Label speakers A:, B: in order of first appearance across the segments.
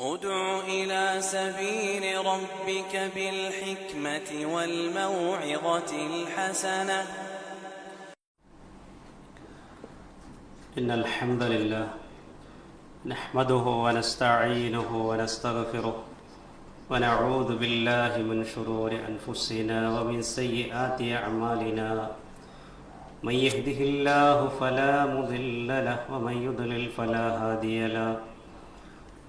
A: ادع إلى سبيل ربك بالحكمة والموعظة الحسنة.
B: إن الحمد لله نحمده ونستعينه ونستغفره ونعوذ بالله من شرور أنفسنا ومن سيئات أعمالنا. من يهده الله فلا مضل له ومن يضلل فلا هادي له.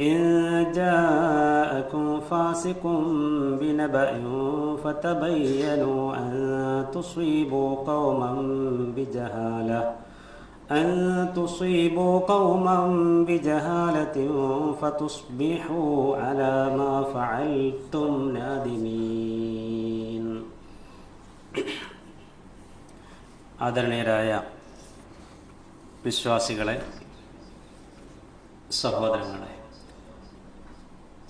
B: إن جاءكم فاسق بنبأ فتبينوا أن تصيبوا قوما بجهالة أن تصيبوا قوما بجهالة فتصبحوا على ما فعلتم نادمين ആദരണീയരായ വിശ്വാസികളെ സഹോദരങ്ങളെ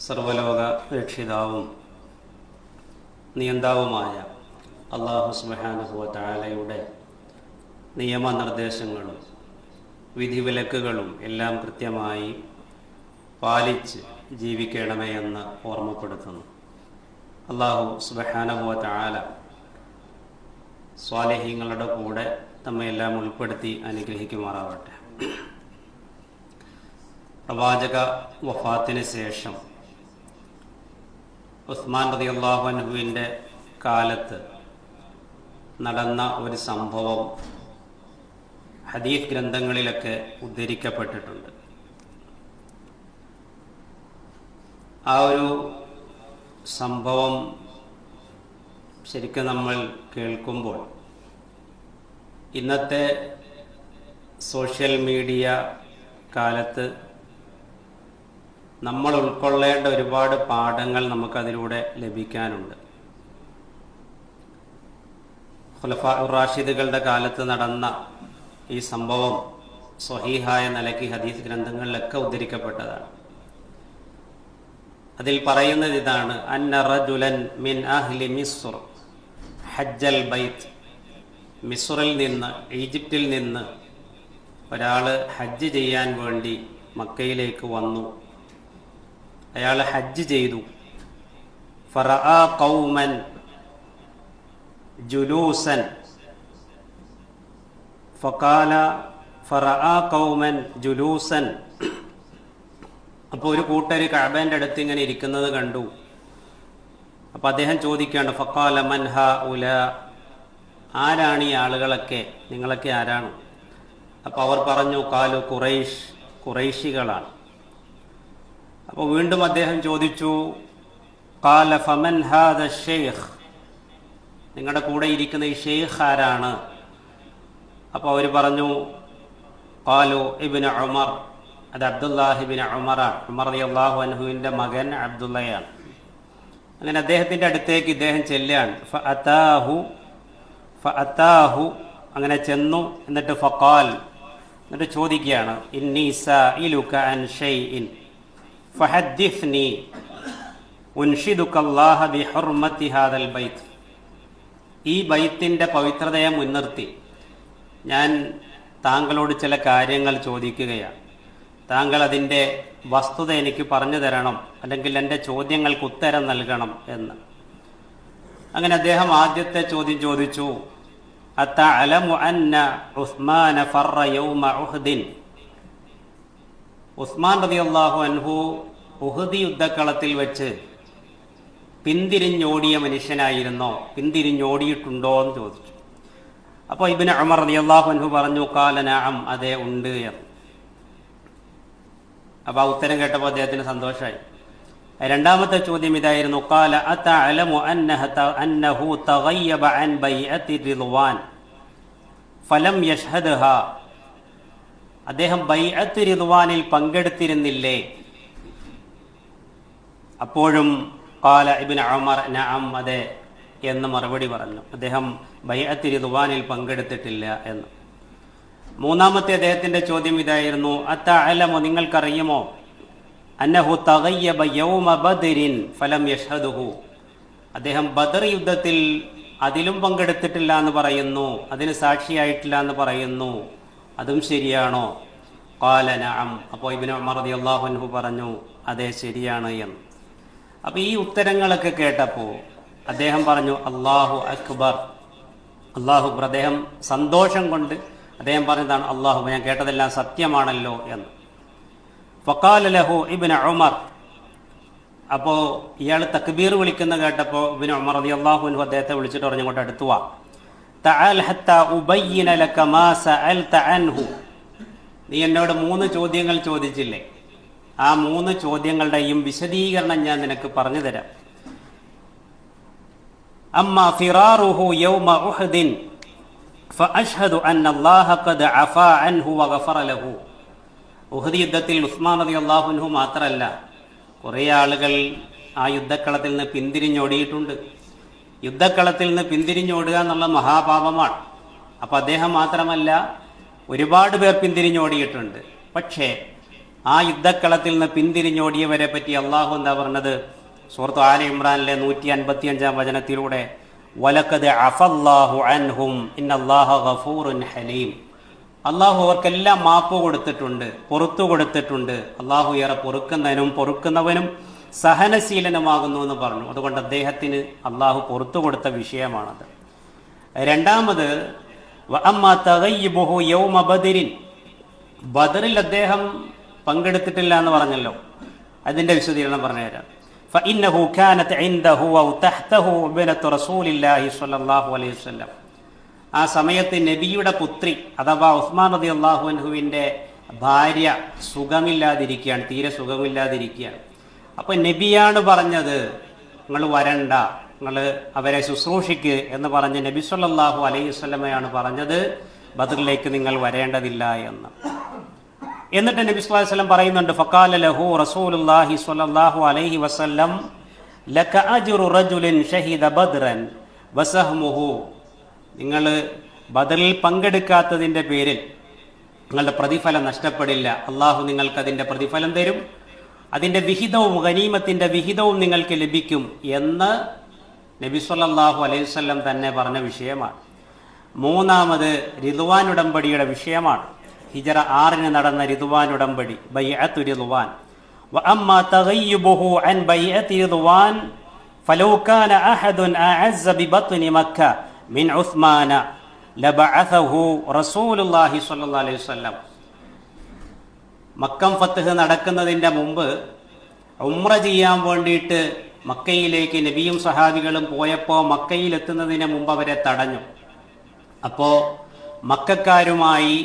B: സർവലോക രക്ഷിതാവും നിയന്താവുമായ അള്ളാഹു സുബാനുഹുവ താലയുടെ നിയമനിർദ്ദേശങ്ങളും വിധിവിലക്കുകളും എല്ലാം കൃത്യമായി പാലിച്ച് ജീവിക്കണമേ എന്ന് ഓർമ്മപ്പെടുത്തുന്നു. അള്ളാഹു സ്മഹാനുഭവത്താല താല സ്വാലേഹ്യങ്ങളുടെ കൂടെ നമ്മയെല്ലാം ഉൾപ്പെടുത്തി അനുഗ്രഹിക്കുമാറാവട്ടെ. പ്രവാചക വഫാത്തിന് ശേഷം ഉസ്മാൻ റതി അള്ളാഹുവിന്റെ കാലത്ത് നടന്ന ഒരു സംഭവം ഹദീഫ് ഗ്രന്ഥങ്ങളിലൊക്കെ ഉദ്ധരിക്കപ്പെട്ടിട്ടുണ്ട്. ആ ഒരു സംഭവം ശരിക്കും നമ്മൾ കേൾക്കുമ്പോൾ ഇന്നത്തെ സോഷ്യൽ മീഡിയ കാലത്ത് നമ്മൾ ഉൾക്കൊള്ളേണ്ട ഒരുപാട് പാഠങ്ങൾ നമുക്കതിലൂടെ ലഭിക്കാനുണ്ട്. ഖുലഫ റാഷിദുകളുടെ കാലത്ത് നടന്ന ഈ സംഭവം സ്വഹീഹായ നിലയ്ക്ക് ഹദീസ് ഗ്രന്ഥങ്ങളിലൊക്കെ ഉദ്ധരിക്കപ്പെട്ടതാണ്. അതിൽ പറയുന്നത് ഇതാണ് അന്ന റജുലൻ മിൻ അഹ്ലി മിസ്ർ ഹജ്ജൽ ബൈത്ത്. മിസ്റിൽ നിന്ന് ഈജിപ്തിൽ നിന്ന് ഒരാൾ ഹജ്ജ് ചെയ്യാൻ വേണ്ടി മക്കയിലേക്ക് വന്നു. അയാൾ ഹജ്ജ് ചെയ്തു. ഫറഅ കൗമൻ ജുലൂസൻ. ഫക്കാല ഫറഅ കൗമൻ ജുലൂസൻ. അപ്പോൾ ഒരു കൂട്ടർ കഅബേന്റെ അടുത്ത് ഇങ്ങനെ ഇരിക്കുന്നത് കണ്ടു. അപ്പോൾ അദ്ദേഹം ചോദിക്കുകയാണ് ഫക്കാല മൻഹ ഉല? ആരാണ് ഈ ആളുകളൊക്കെ? നിങ്ങളൊക്കെ ആരാണ്? അപ്പോൾ അവർ പറഞ്ഞു കാലു കുറൈഷ് കുറൈശികളാണ് അപ്പോൾ വീണ്ടും അദ്ദേഹം ചോദിച്ചു കാല ഫമൻ ഹാദ ഷെയ്ഖ്? നിങ്ങളുടെ കൂടെ ഇരിക്കുന്ന ഈ ഷെയ്ഖ് ആരാണ്? അപ്പോൾ അവർ പറഞ്ഞു കാലു ഇബിന് ഉമർ. അത് അബ്ദുല്ലാഹിബിൻ ഉമറാണ്. ഉമർ അള്ളാഹു അനഹുവിന്റെ മകൻ അബ്ദുള്ളയാണ്. അങ്ങനെ അദ്ദേഹത്തിന്റെ അടുത്തേക്ക് ഇദ്ദേഹം ചെല്ലുകയാണ്. ഫ അത്താഹു ഫ ഫഅതാഹു അങ്ങനെ ചെന്നു എന്നിട്ട് ഫക്കാൽ എന്നിട്ട് ചോദിക്കുകയാണ് ഇൻ അൻ ഷൈഇൻ ബിഹുർമത്തി ഹാദൽ ഈ ബൈത്തിന്റെ പവിത്രതയെ മുൻനിർത്തി. ഞാൻ താങ്കളോട് ചില കാര്യങ്ങൾ ചോദിക്കുകയാണ്. താങ്കൾ അതിന്റെ വസ്തുത എനിക്ക് പറഞ്ഞു തരണം അല്ലെങ്കിൽ എന്റെ ചോദ്യങ്ങൾക്ക് ഉത്തരം നൽകണം എന്ന്. അങ്ങനെ അദ്ദേഹം ആദ്യത്തെ ചോദ്യം ചോദിച്ചു. അത്തഅലമു അന്ന ഉസ്മാന ഫർറ യൗമ ഉഹ്ദിൻ? ഉസ്മാൻ റളിയല്ലാഹു അൻഹു ഉഹദി യുദ്ധക്കളത്തിൽ വെച്ച് പിന്തിരിഞ്ഞോടിയ മനുഷ്യനായിരുന്നോ? പിന്തിരിഞ്ഞോടിയിട്ടുണ്ടോ എന്ന് ചോദിച്ചു. അപ്പോൾ ഇബിന് അമർ റളിയല്ലാഹു അൻഹു പറഞ്ഞു കാലനാം അതെ ഉണ്ട് എന്ന്. അപ്പൊ ആ ഉത്തരം കേട്ടപ്പോൾ അദ്ദേഹത്തിന് സന്തോഷമായി രണ്ടാമത്തെ ചോദ്യം ഇതായിരുന്നു കാല അന്നഹു തഗയ്യബ അൻ ഫലം യഷ്ഹദ്ഹ. അദ്ദേഹം ബൈഅത്ത് റിദ്വാനിൽ പങ്കെടുത്തിരുന്നില്ലേ? അപ്പോഴും കാല ഇബിൻ ഉമർ നഅം അതെ എന്ന് മറുപടി പറഞ്ഞു. അദ്ദേഹം ബൈഅത്ത് റിദ്വാനിൽ പങ്കെടുത്തിട്ടില്ല എന്ന്. മൂന്നാമത്തെ അദ്ദേഹത്തിന്റെ ചോദ്യം ഇതായിരുന്നു അത്തഅലമു നിങ്ങൾക്കറിയുമോ? അന്നഹു തഗയ്യബ യൗമ ബദരിൻ ഫലം യഷ്ഹദുഹു. അദ്ദേഹം ബദർ യുദ്ധത്തിൽ അതിലും പങ്കെടുത്തിട്ടില്ല എന്ന് പറയുന്നു അതിന് സാക്ഷിയായിട്ടില്ല എന്ന് പറയുന്നു. അതും ശരിയാണോ? കാല നഅം. അപ്പോൾ ഇബ്നു ഉമർ റളിയല്ലാഹു അൻഹു പറഞ്ഞു അതെ ശരിയാണ് എന്ന്. അപ്പോൾ ഈ ഉത്തരങ്ങളൊക്കെ കേട്ടപ്പോൾ അദ്ദേഹം പറഞ്ഞു അള്ളാഹു അക്ബർ. അള്ളാഹു അദ്ദേഹം സന്തോഷം കൊണ്ട് അദ്ദേഹം പറഞ്ഞതാണ് അള്ളാഹു ഞാൻ കേട്ടതെല്ലാം സത്യമാണല്ലോ എന്ന്. ഫക്കാലഹു ഇബിൻ ഉമർ. അപ്പോൾ ഇയാൾ തക്ബീർ വിളിക്കുന്ന കേട്ടപ്പോൾ ഇബിൻ ഉമർ റതി അള്ളാഹുൻഹു അദ്ദേഹത്തെ വിളിച്ചിട്ട് പറഞ്ഞു ഇങ്ങോട്ട് അടുത്തു നീ എന്നോട് മൂന്ന് ചോദ്യങ്ങൾ ചോദിച്ചില്ലേ? ആ മൂന്ന് ചോദ്യങ്ങളുടെയും വിശദീകരണം ഞാൻ നിനക്ക് പറഞ്ഞു തരാം. അമ്മ ഫിറാറുഹു യൗമ ഉഹദിൻ ഫഅശ്ഹദു അൻ ഖദ് അഫാ അൻഹു വഗഫറ ലഹു. ഉഹദ് യുദ്ധത്തിൽ ഉസ്മാൻ റതി അള്ളാഹുൻഹു മാത്രമല്ല കുറേ ആളുകൾ ആ യുദ്ധക്കളത്തിൽ നിന്ന് പിന്തിരിഞ്ഞോടിയിട്ടുണ്ട്. യുദ്ധക്കളത്തിൽ നിന്ന് പിന്തിരിഞ്ഞോടുക എന്നുള്ള മഹാപാപമാണ്. അപ്പം അദ്ദേഹം മാത്രമല്ല ഒരുപാട് പേർ പിന്തിരിഞ്ഞോടിയിട്ടുണ്ട്. പക്ഷേ ആ യുദ്ധക്കളത്തിൽ നിന്ന് പിന്തിരിഞ്ഞോടിയവരെ പറ്റി അള്ളാഹു എന്താ പറഞ്ഞത്? സുഹൃത്ത് ആല ഇമ്രാനിലെ നൂറ്റി അൻപത്തി അഞ്ചാം വചനത്തിലൂടെ വലക്കത് അൻഹും ഇന്നല്ലാഹു ഗഫൂറുൻ ഹലീം. അള്ളാഹു അവർക്കെല്ലാം മാപ്പ് കൊടുത്തിട്ടുണ്ട് പൊറത്തു കൊടുത്തിട്ടുണ്ട്. അള്ളാഹു ഏറെ പൊറുക്കുന്നതിനും പൊറുക്കുന്നവനും സഹനശീലനുമാകുന്നു എന്ന് പറഞ്ഞു അതുകൊണ്ട് അദ്ദേഹത്തിന് അള്ളാഹു പുറത്തു കൊടുത്ത വിഷയമാണത് രണ്ടാമത് വ അമ്മ തഗയ്യിബുഹു യൗമ ബദരിൻ ബദറിൽ അദ്ദേഹം പങ്കെടുത്തിട്ടില്ല എന്ന് പറഞ്ഞല്ലോ അതിന്റെ വിശദീകരണം പറഞ്ഞുതരാം فإنه كانت عنده أو تحته ابنة رسول الله صلى الله عليه وسلم ആ സമയത്ത് നബിയുടെ പുത്രി അഥവാ ഉസ്മാൻ റതി അള്ളാഹുവിൻ്റെ ഭാര്യ സുഖമില്ലാതിരിക്കുകയാണ് തീരെ സുഖമില്ലാതിരിക്കുകയാണ് അപ്പൊ നബിയാണ് പറഞ്ഞത് നിങ്ങൾ വരണ്ട. നിങ്ങൾ അവരെ ശുശ്രൂഷിക്ക്. എന്ന് പറഞ്ഞ് നബി സല്ലാഹു അലൈഹി വസല്ലമയാണ് പറഞ്ഞത് ബദറിലേക്ക് നിങ്ങൾ വരേണ്ടതില്ല എന്ന്. എന്നിട്ട് നബി സ്വല്ലല്ലാഹു അലൈഹി വസല്ലം പറയുന്നുണ്ട് ഫഖാല ലഹു റസൂലുള്ളാഹി സ്വല്ലല്ലാഹു അലൈഹി വസല്ലം ലക അജ്റു റജുലിൻ ഷഹീദ വസഹ്മുഹു. നിങ്ങൾ ബദറിൽ പങ്കെടുക്കാത്തതിന്റെ പേരിൽ നിങ്ങളുടെ പ്രതിഫലം നഷ്ടപ്പെടില്ല. അള്ളാഹു നിങ്ങൾക്ക് അതിന്റെ പ്രതിഫലം തരും. അതിൻ്റെ വിഹിതവും ഗനീമത്തിൻ്റെ വിഹിതവും നിങ്ങൾക്ക് ലഭിക്കും എന്ന് നബി സല്ലല്ലാഹു അലൈഹി വസല്ലം തന്നെ പറഞ്ഞ വിഷയമാണ് മൂന്നാമത് റിദ്വാൻ ഉടമ്പടിയുടെ വിഷയമാണ് ഹിജറ ആറിന് നടന്ന റിദ്വാൻ ഉടമ്പടി ബൈഅത്തു റിദ്വാൻ وأما تغيبه عن بيعة رضوان فلو كان أحد أعز ببطن مكة من عثمان لبعثه رسول الله صلى الله عليه وسلم മക്കം ഫത്തഹ് നടക്കുന്നതിന്റെ മുമ്പ് ഉമ്ര ചെയ്യാൻ വേണ്ടിയിട്ട് മക്കയിലേക്ക് നബിയും സഹാബികളും പോയപ്പോൾ മക്കയിലെത്തുന്നതിന് മുമ്പ് അവരെ തടഞ്ഞു. അപ്പോൾ മക്കാരുമായി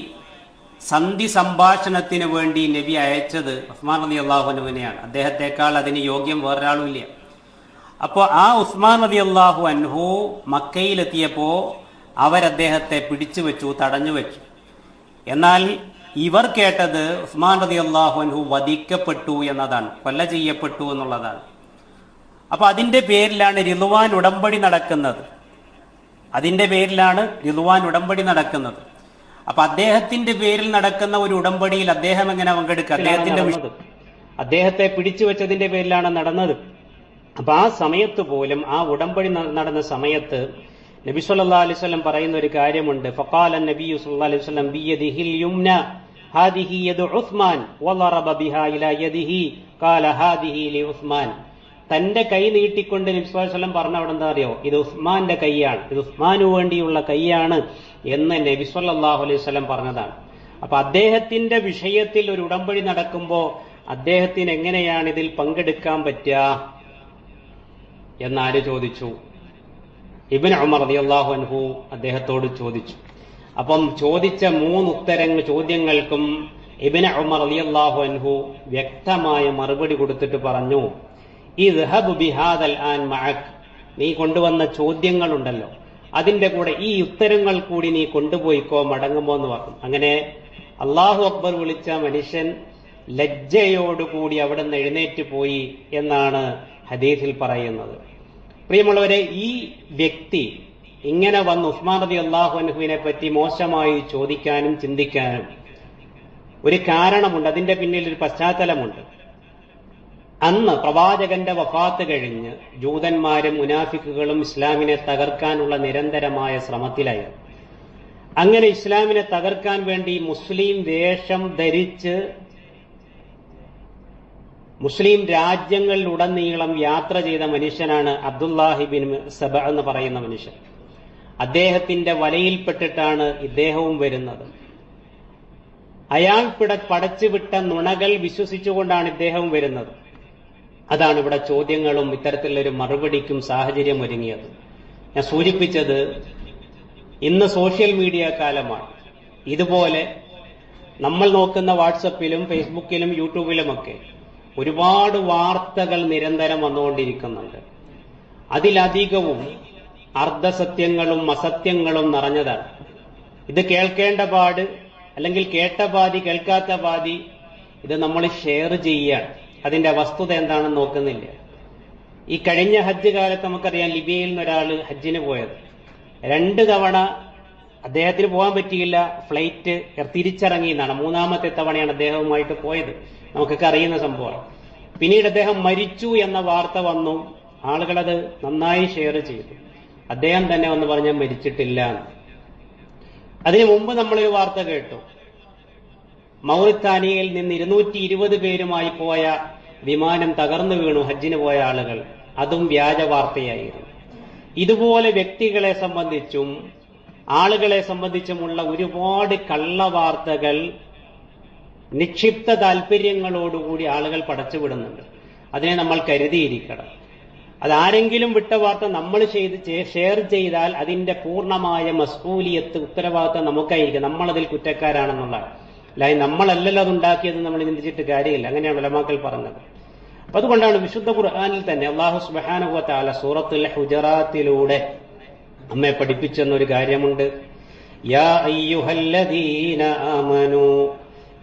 B: സന്ധി സംഭാഷണത്തിന് വേണ്ടി നബി അയച്ചത് ഉസ്മാൻ നദി അള്ളാഹുനുവിനെയാണ് അദ്ദേഹത്തെക്കാൾ അതിന് യോഗ്യം വേറൊരാളുമില്ല അപ്പോൾ ആ ഉസ്മാൻ നദി അള്ളാഹു അൻഹു മക്കയിലെത്തിയപ്പോൾ അവരദ്ദേഹത്തെ പിടിച്ചു വെച്ചു തടഞ്ഞു വെച്ചു എന്നാൽ ഇവർ കേട്ടത് ഉസ്മാൻ റതി അള്ളാഹുഹു വധിക്കപ്പെട്ടു എന്നതാണ് കൊല്ല ചെയ്യപ്പെട്ടു എന്നുള്ളതാണ്. അപ്പൊ അതിന്റെ പേരിലാണ് റിലുവാൻ ഉടമ്പടി നടക്കുന്നത്. അതിന്റെ പേരിലാണ് റിലുവാൻ ഉടമ്പടി നടക്കുന്നത്. അപ്പൊ അദ്ദേഹത്തിന്റെ പേരിൽ നടക്കുന്ന ഒരു ഉടമ്പടിയിൽ അദ്ദേഹം എങ്ങനെ പങ്കെടുക്കുക? അദ്ദേഹത്തിന്റെ അദ്ദേഹത്തെ പിടിച്ചു വെച്ചതിന്റെ പേരിലാണ് നടന്നത്. അപ്പൊ ആ സമയത്ത് പോലും ആ ഉടമ്പടി നടന്ന സമയത്ത് നബി സല്ലാ അലൈവല്ലം പറയുന്ന ഒരു കാര്യമുണ്ട്. ഫഖാല നബി സല്ലാ അലൈവല്ലം ബിയദിഹിൽ യുംന. ഉസ്മാൻ തന്റെ കൈ നീട്ടിക്കൊണ്ട് നബിസ്വലം പറഞ്ഞ അവിടെ എന്താ അറിയോ? ഇത് ഉസ്മാന്റെ കൈയാണ്. ഇത് ഉസ്മാനു വേണ്ടിയുള്ള കൈയാണ് എന്ന് നബി സല്ലല്ലാഹു അലൈഹി വസല്ലം പറഞ്ഞതാണ്. അപ്പൊ അദ്ദേഹത്തിന്റെ വിഷയത്തിൽ ഒരു ഉടമ്പടി നടക്കുമ്പോ അദ്ദേഹത്തിന് എങ്ങനെയാണ് ഇതിൽ പങ്കെടുക്കാൻ പറ്റുക എന്നാര് ചോദിച്ചു? ഇബിൻ ഉമർ റളിയല്ലാഹു അൻഹു അദ്ദേഹത്തോട് ചോദിച്ചു. അപ്പം ചോദിച്ച മൂന്ന് ഉത്തരങ്ങൾ ചോദ്യങ്ങൾക്കും ഇബിന ഉമർ റളിയല്ലാഹു അൻഹു വ്യക്തമായ മറുപടി കൊടുത്തിട്ട് പറഞ്ഞു ഈ റഹബ് ബിഹാദൽ ആൻ മഅക്. നീ കൊണ്ടുവന്ന ചോദ്യങ്ങളുണ്ടല്ലോ. അതിന്റെ കൂടെ ഈ ഉത്തരങ്ങൾ കൂടി നീ കൊണ്ടുപോയിക്കോ മടങ്ങുമോ എന്ന് പറഞ്ഞു. അങ്ങനെ അള്ളാഹു അക്ബർ വിളിച്ച മനുഷ്യൻ ലജ്ജയോടുകൂടി അവിടെ നിന്ന് എഴുന്നേറ്റ് പോയി എന്നാണ് ഹദീസിൽ പറയുന്നത്. പ്രിയമുള്ളവരെ ഈ വ്യക്തി ഇങ്ങനെ വന്ന് ഉസ്മാൻ റബി അള്ളാഹു അൻഹുവിനെ പറ്റി മോശമായി ചോദിക്കാനും ചിന്തിക്കാനും ഒരു കാരണമുണ്ട്. അതിന്റെ പിന്നിൽ ഒരു പശ്ചാത്തലമുണ്ട്. അന്ന് പ്രവാചകന്റെ വഫാത്ത് കഴിഞ്ഞ് ജൂതന്മാരും മുനാഫിക്കുകളും ഇസ്ലാമിനെ തകർക്കാനുള്ള നിരന്തരമായ ശ്രമത്തിലായിരുന്നു അങ്ങനെ ഇസ്ലാമിനെ തകർക്കാൻ വേണ്ടി മുസ്ലിം വേഷം ധരിച്ച് മുസ്ലിം രാജ്യങ്ങളിലുടനീളം യാത്ര ചെയ്ത മനുഷ്യനാണ് അബ്ദുല്ലാഹിബിൻ സബ എന്ന് പറയുന്ന മനുഷ്യൻ. അദ്ദേഹത്തിന്റെ വലയിൽപ്പെട്ടിട്ടാണ് ഇദ്ദേഹവും വരുന്നത്. അയാൾ പിട പടച്ചുവിട്ട നുണകൾ വിശ്വസിച്ചുകൊണ്ടാണ് ഇദ്ദേഹവും വരുന്നത്. അതാണ് ഇവിടെ ചോദ്യങ്ങളും ഇത്തരത്തിലൊരു മറുപടിക്കും സാഹചര്യം ഒരുങ്ങിയത്. ഞാൻ സൂചിപ്പിച്ചത് ഇന്ന് സോഷ്യൽ മീഡിയ കാലമാണ്. ഇതുപോലെ നമ്മൾ നോക്കുന്ന വാട്സപ്പിലും ഫേസ്ബുക്കിലും യൂട്യൂബിലുമൊക്കെ ഒരുപാട് വാർത്തകൾ നിരന്തരം വന്നുകൊണ്ടിരിക്കുന്നുണ്ട്. അതിലധികവും അർദ്ധസത്യങ്ങളും അസത്യങ്ങളും നിറഞ്ഞതാണ്. ഇത് കേൾക്കേണ്ട പാട് അല്ലെങ്കിൽ കേട്ട പാതി കേൾക്കാത്ത പാതി ഇത് നമ്മൾ ഷെയർ ചെയ്യുകയാണ്. അതിന്റെ വസ്തുത എന്താണെന്ന് നോക്കുന്നില്ല ഈ കഴിഞ്ഞ ഹജ്ജ് കാലത്ത് നമുക്കറിയാം ലിബിയയിൽ നിന്ന് ഒരാൾ ഹജ്ജിന് പോയത്. രണ്ട് തവണ അദ്ദേഹത്തിന് പോകാൻ പറ്റിയില്ല. ഫ്ലൈറ്റ് തിരിച്ചിറങ്ങി എന്നാണ്. മൂന്നാമത്തെ തവണയാണ് അദ്ദേഹവുമായിട്ട് പോയത്. നമുക്കൊക്കെ അറിയുന്ന സംഭവമാണ്. പിന്നീട് അദ്ദേഹം മരിച്ചു എന്ന വാർത്ത വന്നു. ആളുകളത് നന്നായി ഷെയർ ചെയ്തു. അദ്ദേഹം തന്നെ വന്ന് പറഞ്ഞ മരിച്ചിട്ടില്ല. അതിനു മുമ്പ് നമ്മളൊരു വാർത്ത കേട്ടു. മൗറിത്താനിയയിൽ നിന്ന് ഇരുന്നൂറ്റി ഇരുപത് പേരുമായി പോയ വിമാനം തകർന്നു വീണു ഹജ്ജിന് പോയ ആളുകൾ. അതും വ്യാജ വാർത്തയായിരുന്നു. ഇതുപോലെ വ്യക്തികളെ സംബന്ധിച്ചും ആളുകളെ സംബന്ധിച്ചുമുള്ള ഒരുപാട് കള്ളവാർത്തകൾ നിക്ഷിപ്ത താല്പര്യങ്ങളോടുകൂടി ആളുകൾ പടച്ചുവിടുന്നുണ്ട്. അതിനെ നമ്മൾ കരുതിയിരിക്കണം. അതാരെങ്കിലും വിട്ട വാർത്ത നമ്മൾ ചെയ്ത് ഷെയർ ചെയ്താൽ അതിന്റെ പൂർണമായ മസ്കൂലിയത്ത് ഉത്തരവാദിത്തം നമുക്കായിരിക്കും. നമ്മളതിൽ കുറ്റക്കാരാണെന്നുള്ള. അല്ലാതെ നമ്മളല്ലല്ലോ അത് ഉണ്ടാക്കിയത് നമ്മൾ ചിന്തിച്ചിട്ട് കാര്യമില്ല. അങ്ങനെയാണ് ഉലമാക്കൾ പറഞ്ഞത്. അപ്പൊ അതുകൊണ്ടാണ് വിശുദ്ധ ഖുർആാനിൽ തന്നെ അള്ളാഹു സുബാനുഭവ താല സൂറത്തുൽ ഹുജറാത്തിലൂടെ നമ്മെ പഠിപ്പിച്ചെന്നൊരു കാര്യമുണ്ട്. യാ അയ്യുഹല്ലദീന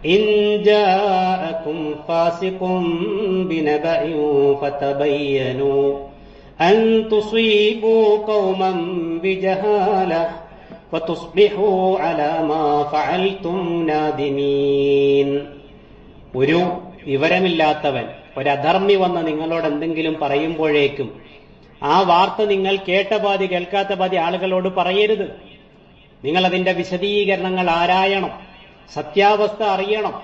B: ജാഅകും ഫാസിഖും ബിനബഇൻ ഫതബയ്യനു അൻ തുസീബു ഖൗമൻ ബിജഹാല ഫതുസ്ബിഹു അലാ മാ ഫഅൽതും നാദിമീൻ ഒരു വിവരമില്ലാത്തവൻ ഒരധർമ്മി വന്ന് നിങ്ങളോട് എന്തെങ്കിലും പറയുമ്പോഴേക്കും ആ വാർത്ത നിങ്ങൾ കേട്ട പാതി കേൾക്കാത്ത പാതി ആളുകളോട് പറയരുത്. നിങ്ങൾ അതിന്റെ വിശദീകരണങ്ങൾ ആരായണം? സത്യാവസ്ഥ അറിയണം.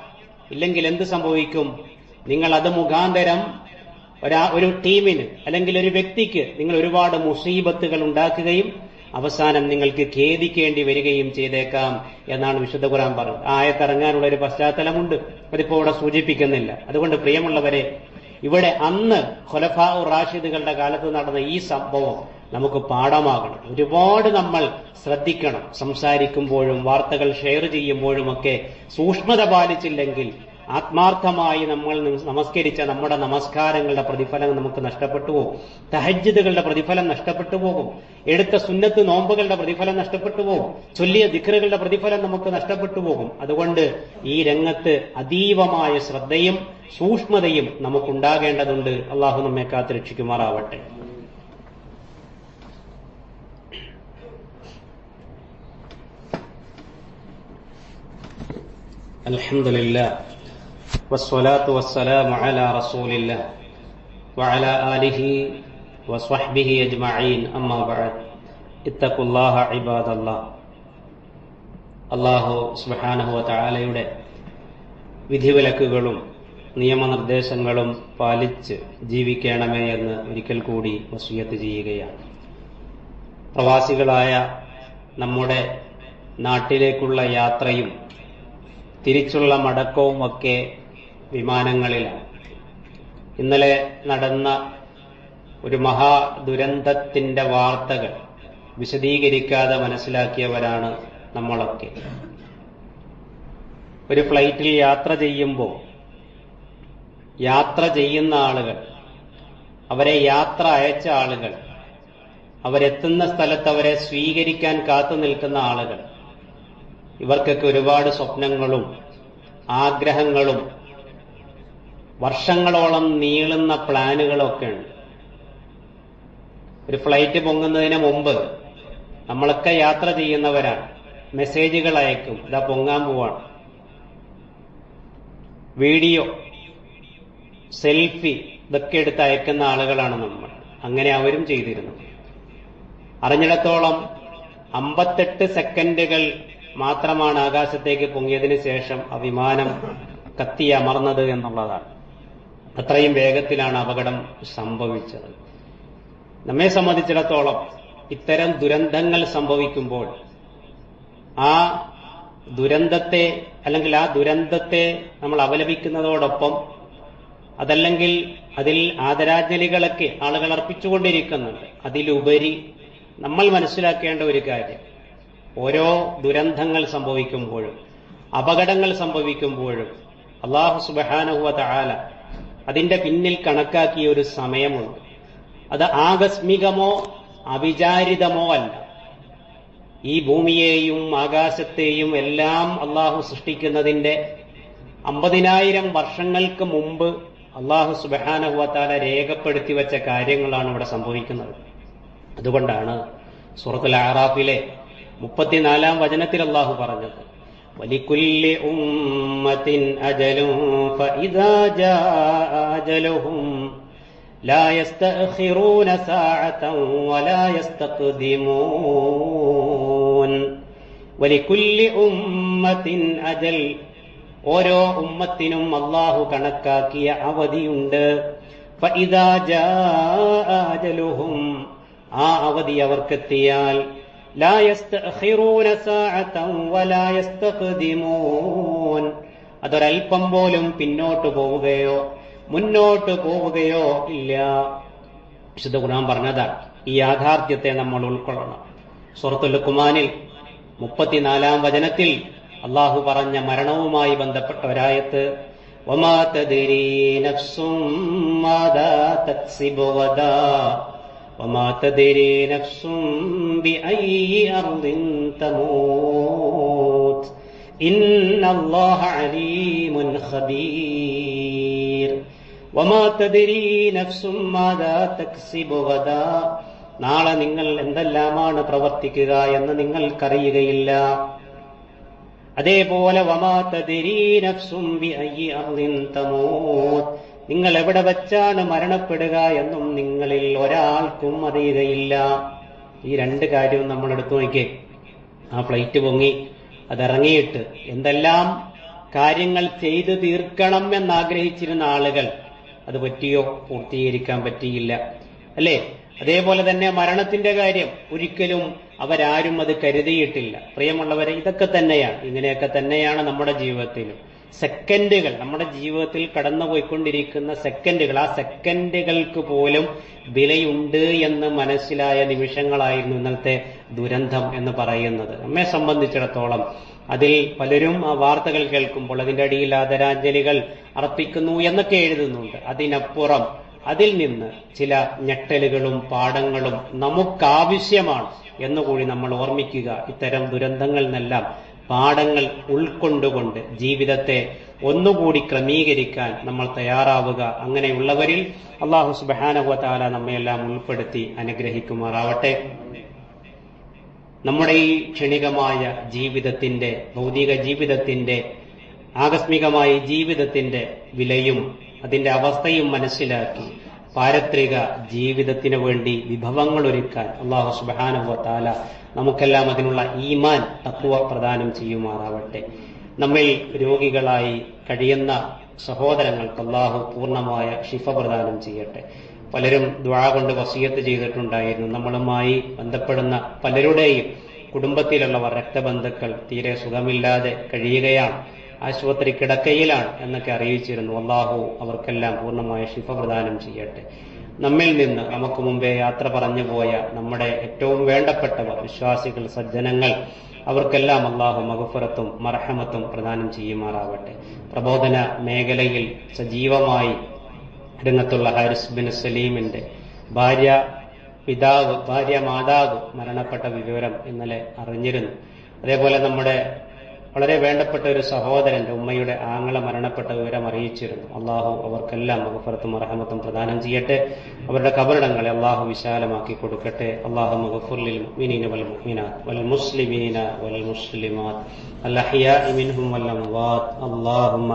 B: ഇല്ലെങ്കിൽ എന്ത് സംഭവിക്കും? നിങ്ങൾ അത് മുഖാന്തരം ഒരാ ഒരു ടീമിന് അല്ലെങ്കിൽ ഒരു വ്യക്തിക്ക് നിങ്ങൾ ഒരുപാട് മുസീബത്തുകൾ ഉണ്ടാക്കുകയും അവസാനം നിങ്ങൾക്ക് ഖേദിക്കേണ്ടി വരികയും ചെയ്തേക്കാം എന്നാണ് വിശുദ്ധ ഖുർആൻ പറഞ്ഞത് ആയത്തിറങ്ങാനുള്ള ഒരു പശ്ചാത്തലമുണ്ട്. അതിപ്പോ ഇവിടെ സൂചിപ്പിക്കുന്നില്ല. അതുകൊണ്ട് പ്രിയമുള്ളവരെ ഇവിടെ അന്ന് ഖുലഫാ റാഷിദുകളുടെ കാലത്ത് നടന്ന ഈ സംഭവം നമുക്ക് പാഠമാകണം. ഒരുപാട് നമ്മൾ ശ്രദ്ധിക്കണം. സംസാരിക്കുമ്പോഴും വാർത്തകൾ ഷെയർ ചെയ്യുമ്പോഴുമൊക്കെ സൂക്ഷ്മത പാലിച്ചില്ലെങ്കിൽ ആത്മാർത്ഥമായി നമ്മൾ നമസ്കരിച്ച നമ്മുടെ നമസ്കാരങ്ങളുടെ പ്രതിഫലം നമുക്ക് നഷ്ടപ്പെട്ടു പോകും. തഹജ്ജുദുകളുടെ പ്രതിഫലം നഷ്ടപ്പെട്ടു പോകും. എടുത്ത സുന്നത്ത് നോമ്പുകളുടെ പ്രതിഫലം നഷ്ടപ്പെട്ടു പോകും. ചൊല്ലിയ ദിക്റുകളുടെ പ്രതിഫലം നമുക്ക് നഷ്ടപ്പെട്ടു പോകും. അതുകൊണ്ട് ഈ രംഗത്ത് അതീവമായ ശ്രദ്ധയും സൂക്ഷ്മതയും നമുക്കുണ്ടാകേണ്ടതുണ്ട്. അള്ളാഹു നമ്മെ കാത്തുരക്ഷിക്കുമാറാവട്ടെ. الحمد لله والصلاة والسلام على رسول الله وعلى آله وصحبه أجمعين أما بعد اتقوا الله عباد الله അള്ളാഹു സുബാനഹുവ താലയുടെ വിധിവിലക്കുകളും നിയമനിർദ്ദേശങ്ങളും പാലിച്ച് ജീവിക്കണമേ എന്ന് ഒരിക്കൽ കൂടി വസൂയത്ത് ചെയ്യുകയാണ് പ്രവാസികളായ നമ്മുടെ നാട്ടിലേക്കുള്ള യാത്രയും തിരിച്ചുള്ള മടക്കവും ഒക്കെ വിമാനങ്ങളിലാണ്. ഇന്നലെ നടന്ന ഒരു മഹാ ദുരന്തത്തിന്റെ വാർത്തകൾ വിശദീകരിക്കാതെ മനസ്സിലാക്കിയവരാണ് നമ്മളൊക്കെ. ഒരു ഫ്ലൈറ്റിൽ യാത്ര ചെയ്യുമ്പോൾ യാത്ര ചെയ്യുന്ന ആളുകൾ അവരെ യാത്ര അയച്ച ആളുകൾ അവരെത്തുന്ന സ്ഥലത്ത് അവരെ സ്വീകരിക്കാൻ കാത്തു നിൽക്കുന്ന ആളുകൾ ഇവർക്കൊക്കെ ഒരുപാട് സ്വപ്നങ്ങളും ആഗ്രഹങ്ങളും വർഷങ്ങളോളം നീളുന്ന പ്ലാനുകളൊക്കെ ഉണ്ട് ഒരു ഫ്ലൈറ്റ് പൊങ്ങുന്നതിന് മുമ്പ് നമ്മളൊക്കെ യാത്ര ചെയ്യുന്നവരാണ്. മെസ്സേജുകൾ അയക്കും. ഇതാ പൊങ്ങാൻ പോവാണ്. വീഡിയോ സെൽഫി ഇതൊക്കെ എടുത്ത് അയക്കുന്ന ആളുകളാണ് നമ്മൾ. അങ്ങനെ അവരും ചെയ്തിരുന്നു. അറിഞ്ഞിടത്തോളം അമ്പത്തെട്ട് സെക്കൻഡുകൾ മാത്രമാണ് ആകാശത്തേക്ക് പൊങ്ങിയതിനു ശേഷം ആ വിമാനം കത്തിയമർന്നത് എന്നുള്ളതാണ്. അത്രയും വേഗത്തിലാണ് അപകടം സംഭവിച്ചത്. നമ്മെ സംബന്ധിച്ചിടത്തോളം ഇത്തരം ദുരന്തങ്ങൾ സംഭവിക്കുമ്പോൾ ആ ദുരന്തത്തെ അല്ലെങ്കിൽ ആ ദുരന്തത്തെ നമ്മൾ അപലപിക്കുന്നതോടൊപ്പം അതല്ലെങ്കിൽ അതിൽ ആദരാഞ്ജലികളൊക്കെ ആളുകൾ അർപ്പിച്ചുകൊണ്ടിരിക്കുന്നുണ്ട്. അതിലുപരി നമ്മൾ മനസ്സിലാക്കേണ്ട ഒരു കാര്യം ഓരോ ദുരന്തങ്ങൾ സംഭവിക്കുമ്പോഴും അപകടങ്ങൾ സംഭവിക്കുമ്പോഴും അള്ളാഹു സുബഹാനഹുവ താല അതിന്റെ പിന്നിൽ കണക്കാക്കിയ ഒരു സമയമുണ്ട്. അത് ആകസ്മികമോ അവിചാരിതമോ അല്ല. ഈ ഭൂമിയെയും ആകാശത്തെയും എല്ലാം അള്ളാഹു സൃഷ്ടിക്കുന്നതിന്റെ അമ്പതിനായിരം വർഷങ്ങൾക്ക് മുമ്പ് അള്ളാഹു സുബാനഹുവത്താല രേഖപ്പെടുത്തി വെച്ച കാര്യങ്ങളാണ് ഇവിടെ സംഭവിക്കുന്നത്. അതുകൊണ്ടാണ് സുഹൃത്തുൽ ആറാഫിലെ മുപ്പത്തിനാലാം വചനത്തിൽ അള്ളാഹു പറഞ്ഞത് വലിക്കുല്ലി ഉമ്മത്തിൻ അജലും ഫഇദാ ജാഅ അജലുഹും لا يستأخرون ساعة ولا يستقدمون ولكل أمة أجل ഓരോ ഉമ്മത്തിനും അള്ളാഹു കണക്കാക്കിയ അവധിയുണ്ട് ഫഇദാ ജാഅ അജലുഹും ആ അവധി അവർക്കെത്തിയാൽ അതൊരൽപ്പം പോലും പിന്നോട്ട് പോവുകയോ മുന്നോട്ട് പോവുകയോ ഇല്ല. വിശുദ്ധ ഖുർആൻ പറഞ്ഞതാണ് ഈ യാഥാർത്ഥ്യത്തെ നമ്മൾ ഉൾക്കൊള്ളണം. സുഹൃത്തുൽ കുമാനിൽ മുപ്പത്തിനാലാം വചനത്തിൽ അള്ളാഹു പറഞ്ഞ മരണവുമായി ബന്ധപ്പെട്ട ഒരായത്ത് ഒമാ തദിരി നഫ്സും وما تدري نفس بأي أرض تموت إن الله عليم خبير وما تدري نفس ماذا تكسب غدا നാളെ നിങ്ങൾ എന്തെല്ലാമാണ് പ്രവർത്തിക്കുക എന്ന് നിങ്ങൾക്കറിയുകയില്ല അതേപോലെ നിങ്ങൾ എവിടെ വെച്ചാണ് മരണപ്പെടുക എന്നും നിങ്ങളിൽ ഒരാൾക്കും അറിയുകയില്ല. ഈ രണ്ട് കാര്യവും നമ്മൾ എടുത്തു നോക്കിയേ. ആ ഫ്ലൈറ്റ് പൊങ്ങി അതിറങ്ങിയിട്ട് എന്തെല്ലാം കാര്യങ്ങൾ ചെയ്തു തീർക്കണം എന്നാഗ്രഹിച്ചിരുന്ന ആളുകൾ അത് പറ്റിയോ? പൂർത്തീകരിക്കാൻ പറ്റിയില്ല. അല്ലേ? അതേപോലെ തന്നെ മരണത്തിന്റെ കാര്യം ഒരിക്കലും അവരാരും അത് കരുതിയിട്ടില്ല. പ്രിയമുള്ളവരെ ഇതൊക്കെ തന്നെയാണ്. ഇങ്ങനെയൊക്കെ തന്നെയാണ് നമ്മുടെ ജീവിതത്തിലും. സെക്കൻഡുകൾ. നമ്മുടെ ജീവിതത്തിൽ കടന്നുപോയിക്കൊണ്ടിരിക്കുന്ന സെക്കൻഡുകൾ. ആ സെക്കൻഡുകൾക്ക് പോലും വിലയുണ്ട് എന്ന് മനസ്സിലായ നിമിഷങ്ങളായിരുന്നു ഇന്നത്തെ ദുരന്തം എന്ന് പറയുന്നത്. നമ്മെ സംബന്ധിച്ചിടത്തോളം അതിൽ പലരും ആ വാർത്തകൾ കേൾക്കുമ്പോൾ അതിന്റെ അടിയിൽ ആദരാഞ്ജലികൾ അർപ്പിക്കുന്നു എന്നൊക്കെ എഴുതുന്നുണ്ട്. അതിനപ്പുറം അതിൽ നിന്ന് ചില ഞെട്ടലുകളും പാഠങ്ങളും നമുക്കാവശ്യമാണ് എന്നുകൂടി നമ്മൾ ഓർമ്മിക്കുക. ഇത്തരം ദുരന്തങ്ങളിൽ നിന്നെല്ലാം പാഠങ്ങൾ ഉൾക്കൊണ്ടുകൊണ്ട് ജീവിതത്തെ ഒന്നുകൂടി ക്രമീകരിക്കാൻ നമ്മൾ തയ്യാറാവുക. അങ്ങനെയുള്ളവരിൽ അള്ളാഹു സുബാനഹുത്താല നമ്മയെല്ലാം ഉൾപ്പെടുത്തി അനുഗ്രഹിക്കുമാറാവട്ടെ. നമ്മുടെ ഈ ക്ഷണികമായ ജീവിതത്തിന്റെ ഭൗതിക ജീവിതത്തിന്റെ ആകസ്മികമായ ജീവിതത്തിന്റെ വിലയും അതിന്റെ അവസ്ഥയും മനസ്സിലാക്കി പാരത്രിക ജീവിതത്തിന് വേണ്ടി വിഭവങ്ങൾ ഒരുക്കാൻ അള്ളാഹു സുബാനുവ നമുക്കെല്ലാം അതിനുള്ള ഈമാൻ തത്വ പ്രദാനം ചെയ്യുമാറാവട്ടെ. നമ്മിൽ രോഗികളായി കഴിയുന്ന സഹോദരങ്ങൾക്ക് അള്ളാഹു പൂർണമായ ഷിഫ പ്രദാനം ചെയ്യട്ടെ. പലരും ദ്വാ കൊണ്ട് വസീയത്ത് ചെയ്തിട്ടുണ്ടായിരുന്നു. നമ്മളുമായി ബന്ധപ്പെടുന്ന പലരുടെയും കുടുംബത്തിലുള്ളവർ രക്തബന്ധുക്കൾ തീരെ സുഖമില്ലാതെ കഴിയുകയാണ്. ആശുപത്രി കിടക്കയിലാണ് എന്നൊക്കെ അറിയിച്ചിരുന്നു. അള്ളാഹു അവർക്കെല്ലാം പൂർണമായ ശിഫ പ്രദാനം ചെയ്യട്ടെ. നമ്മിൽ നിന്ന് നമുക്ക് മുമ്പേ യാത്ര പറഞ്ഞു പോയ നമ്മുടെ ഏറ്റവും വേണ്ടപ്പെട്ടവർ വിശ്വാസികൾ സജ്ജനങ്ങൾ അവർക്കെല്ലാം അള്ളാഹു മഹഫുറത്തും മർഹമത്തും പ്രദാനം ചെയ്യുമാറാവട്ടെ. പ്രബോധന മേഖലയിൽ സജീവമായി രംഗത്തുള്ള ഹാരിസ് ബിൻ സലീമിന്റെ ഭാര്യ പിതാവ് ഭാര്യ മാതാവ് മരണപ്പെട്ട വിവരം ഇന്നലെ അറിഞ്ഞിരുന്നു. അതേപോലെ നമ്മുടെ വളരെ വേണ്ടപ്പെട്ട ഒരു സഹോദരന്റെ ഉമ്മയുടെ ആങ്ങള മരണപ്പെട്ട വിവരം അറിയിച്ചിരുന്നു. അള്ളാഹു അവർക്കെല്ലാം മഹഫറത്തും അർഹമത്തും പ്രദാനം ചെയ്യട്ടെ. അവരുടെ കബറിടങ്ങളെ അള്ളാഹു വിശാലമാക്കി കൊടുക്കട്ടെ. അള്ളാഹു മഹഫുല്ലിൽ മുഅ്മിനീന വൽ മുഅ്മിനാത്ത് വൽ മുസ്ലിമീന വൽ മുസ്ലിമാത്ത്. അൽ മിൻഹും വൽ അംവാത്ത്. അല്ലാഹുമ്മ